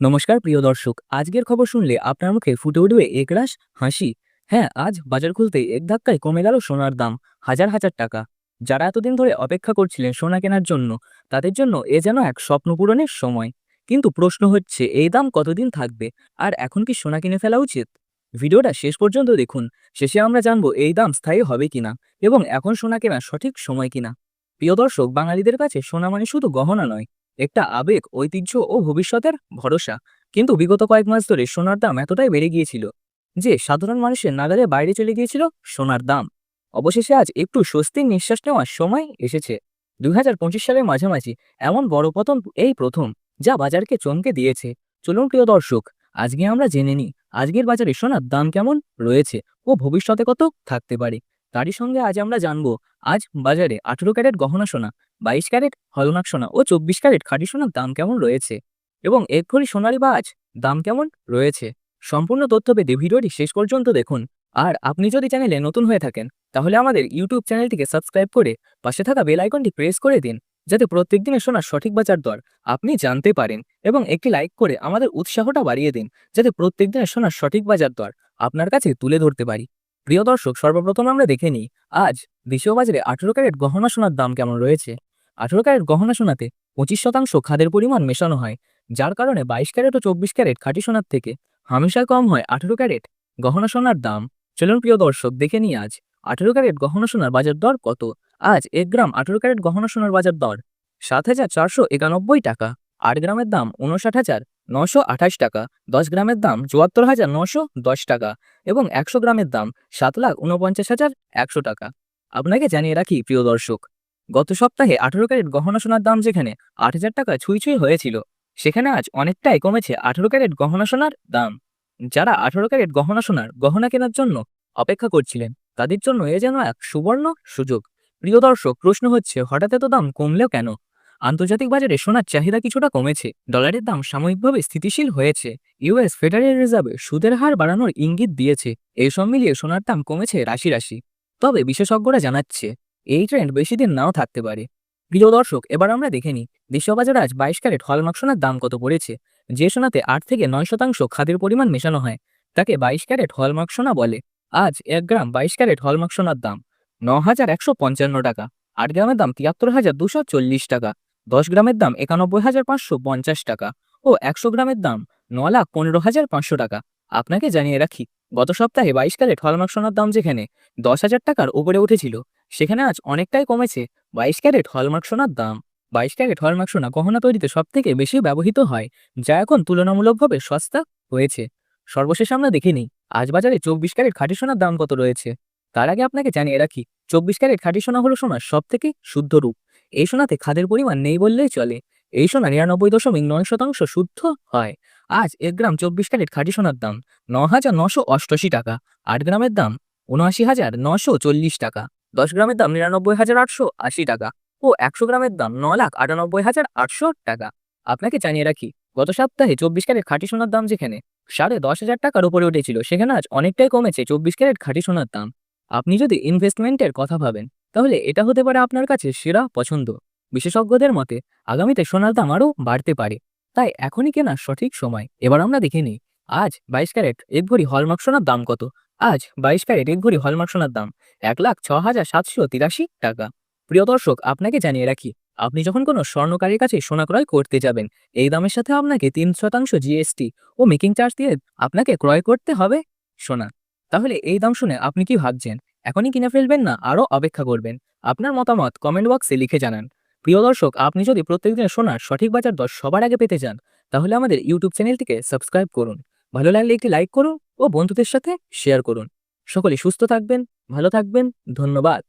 নমস্কার, প্রিয় দর্শক। আজকের খবর শুনলে আপনার মুখে ফুটে উঠবে একরাশ হাসি। হ্যাঁ আজ বাজার খুলতে এক ধাক্কায় কমে গেল সোনার দাম, হাজার হাজার টাকা। যারা এতদিন ধরে অপেক্ষা করছিলেন সোনা কেনার জন্য, তাদের জন্য এ যেন এক স্বপ্ন পূরণের সময়। কিন্তু প্রশ্ন হচ্ছে, এই দাম কতদিন থাকবে? আর এখন কি সোনা কিনে ফেলা উচিত? ভিডিওটা শেষ পর্যন্ত দেখুন। শেষে আমরা জানব এই দাম স্থায়ী হবে কিনা এবং এখন সোনা কেনার সঠিক সময় কিনা। প্রিয় দর্শক, বাঙালিদের কাছে সোনা মানে শুধু গহনা নয় একটা আবেগ, ঐতিহ্য ও ভবিষ্যতের ভরসা। কিন্তু বিগত কয়েক মাস ধরে সোনার দাম এতটাই বেড়ে গিয়েছিল যে, সাধারণ মানুষের নাগালে বাইরে চলে গিয়েছিল সোনার দাম। অবশেষে আজ একটু স্বস্তির নিঃশ্বাস নেওয়ার সময় এসেছে। দুই সালের মাঝামাঝি এমন বড় পতন এই প্রথম যা বাজারকে চমকে দিয়েছে। চলুন প্রিয় দর্শক, আজকে আমরা জেনে নিই, আজকের বাজারে সোনার দাম কেমন রয়েছে ও ভবিষ্যতে কত থাকতে পারে। তারই সঙ্গে আজ আমরা জানব, আজ বাজারে আঠেরো ক্যারেট গহনা সোনা, বাইশ ক্যারেট হলনাক সোনা ও চব্বিশ ক্যারেট খাঁটি সোনার দাম কেমন রয়েছে? এবং এক ভরি সোনালি বা আজ দাম কেমন রয়েছে? সম্পূর্ণ তথ্য পেতে ভিডিওটি শেষ পর্যন্ত দেখুন। আর আপনি যদি চ্যানেলে নতুন হয়ে থাকেন, তাহলে আমাদের ইউটিউব চ্যানেলটিকে সাবস্ক্রাইব করে পাশে থাকা বেল আইকনটি প্রেস করে দিন, যাতে প্রত্যেক দিনের সোনার সঠিক বাজার দর আপনি জানতে পারেন এবং একটি লাইক করে আমাদের উৎসাহটা বাড়িয়ে দিন, যাতে প্রত্যেক দিনের সোনার সঠিক বাজার দর আপনার কাছে তুলে ধরতে পারি। প্রিয় দর্শক, সর্বপ্রথম আমরা দেখে নিই, আজ দেশীয় বাজারে আঠেরো ক্যারেট গহনা সোনার দাম কেমন রয়েছে? আঠেরো ক্যারেট গহনা সোনাতে পঁচিশ শতাংশ খাদের পরিমাণ মেশানো হয়, যার কারণে বাইশ ক্যারেট ও চব্বিশ ক্যারেট খাঁটি সোনার থেকে হামেশা কম হয় আঠেরো ক্যারেট গহনা সোনার দাম। চলুন প্রিয় দর্শক, দেখে নিই আজ আঠেরো ক্যারেট গহনা সোনার বাজার দর কত? আজ এক গ্রাম আঠেরো ক্যারেট গহনা সোনার বাজার দর সাত হাজার চারশো একানব্বই টাকা, আট গ্রামের দাম উনষাট হাজার নশো আঠাশ টাকা, দশ গ্রামের দাম চুয়াত্তর হাজার নশো দশ টাকা এবং একশো গ্রামের দাম সাত লাখ উনপঞ্চাশ হাজার একশো টাকা। আপনাকে জানিয়ে রাখি, প্রিয় দর্শক, গত সপ্তাহে আঠেরো ক্যারেট গহনা সোনার দাম যেখানে আট হাজার টাকা ছুঁই ছুঁই হয়েছিল, সেখানে আজ অনেকটাই কমেছে আঠেরো ক্যারেট গহনা সোনার দাম। যারা আঠেরো ক্যারেট গহনা সোনার গহনা কেনার জন্য অপেক্ষা করছিলেন, তাদের জন্য এ যেন এক সুবর্ণ সুযোগ। প্রিয় দর্শক, প্রশ্ন হচ্ছে, হঠাৎ এত দাম কমলেও কেন? আন্তর্জাতিক বাজারে সোনার চাহিদা কিছুটা কমেছে। ডলারের দাম সাময়িকভাবে স্থিতিশীল হয়েছে। ইউএস ফেডারেল রিজার্ভে সুদের হার বাড়ানোর ইঙ্গিত দিয়েছে। এই সব মিলিয়ে সোনার দাম কমেছে রাশি রাশি। তবে বিশেষজ্ঞরা জানাচ্ছে, এই ট্রেন্ড বেশি দিন নাও থাকতে পারে। প্রিয় দর্শক, এবার আমরা দেখে নিই, বিশ্ববাজারে আজ বাইশ ক্যারেট হলমার্ক সোনার দাম কত পড়েছে? যে সোনাতে আট থেকে নয় শতাংশ খাদের পরিমাণ মেশানো হয়, তাকে বাইশ ক্যারেট হলমার্ক সোনা বলে। আজ এক গ্রাম বাইশ ক্যারেট হলমার্ক সোনার দাম ন হাজার একশো পঞ্চান্ন টাকা। আট গ্রামের দাম তিয়াত্তর হাজার দুশো চল্লিশ টাকা। দশ গ্রামের দাম একানব্বই হাজার পাঁচশো পঞ্চাশ টাকা ও একশো গ্রামের দাম ন লাখ পনেরো হাজার পাঁচশো টাকা। আপনাকে জানিয়ে রাখি, গত সপ্তাহে বাইশ ক্যারেট হলমার্ক সোনার দাম যেখানে দশ হাজার টাকার উপরে উঠেছিল, সেখানে আজ অনেকটাই কমেছে বাইশ ক্যারেট হলমার্ক সোনার দাম। বাইশ ক্যারেট হলমার্ক সোনা গহনা তৈরিতে সবথেকে বেশি ব্যবহৃত হয়, যা এখন তুলনামূলকভাবে সস্তা হয়েছে। সর্বশেষ আমরা দেখে নিই, আজ বাজারে চব্বিশ ক্যারেট খাঁটি সোনার দাম কত রয়েছে? তার আগে আপনাকে জানিয়ে রাখি, চব্বিশ ক্যারেট খাঁটি সোনা হলো সোনার সব থেকে শুদ্ধ রূপ। এই সোনাতে খাদের পরিমাণ নেই বললেই চলে। এই সোনা নিরানব্বই দশমিক নয় শতাংশ শুদ্ধ হয়। আজ এক গ্রাম চব্বিশ ক্যারেট খাঁটি সোনার দাম ন হাজার নশো অষ্টআশি টাকা। আট গ্রামের দাম উনআশি হাজার নশো চল্লিশ টাকা। দশ গ্রামের দাম নিরানব্বই হাজার আটশো আশি টাকা ও একশো গ্রামের দাম ন লাখ আটানব্বই হাজার আটশো টাকা। আপনাকে জানিয়ে রাখি, গত সপ্তাহে চব্বিশ ক্যারেট খাঁটি সোনার দাম যেখানে সাড়ে দশ হাজার টাকার উপরে উঠেছিল, সেখানে আজ অনেকটাই কমেছে চব্বিশ ক্যারেট খাঁটি সোনার দাম। আপনি যদি ইনভেস্টমেন্টের কথা ভাবেন তাহলে এটা হতে পারে আপনার কাছে সেরা পছন্দ। বিশেষজ্ঞদের মতে, আগামীতে সোনার দাম আরও বাড়তে পারে। তাই এখনই কেনা সঠিক সময়। এবার আমরা দেখে নিই, আজ বাইশ ক্যারেট এক ভরি হলমার্ক সোনার দাম কত? আজ বাইশ ক্যারেট এক ভরি হলমার্ক সোনার দাম এক লাখ ছ হাজার সাতশো তিরাশি টাকা। প্রিয় দর্শক, আপনাকে জানিয়ে রাখি, আপনি যখন কোনো স্বর্ণকারীর কাছে সোনা ক্রয় করতে যাবেন, এই দামের সাথে আপনাকে তিন শতাংশ জিএসটি ও মেকিং চার্জ দিয়ে আপনাকে ক্রয় করতে হবে সোনা। তাহলে এই দাম শুনে আপনি কি ভাবছেন? এখনই কিনে ফেলবেন না, আরও অপেক্ষা করবেন। আপনার মতামত কমেন্ট বক্সে লিখে জানান। প্রিয় দর্শক, আপনি যদি প্রত্যেকদিনের সোনার সঠিক বাজার দর সবার আগে পেতে চান, তাহলে আমাদের ইউটিউব চ্যানেলটিকে সাবস্ক্রাইব করুন। ভালো লাগলে একটি লাইক করুন ও বন্ধুদের সাথে শেয়ার করুন। সকলে সুস্থ থাকবেন, ভালো থাকবেন, ধন্যবাদ।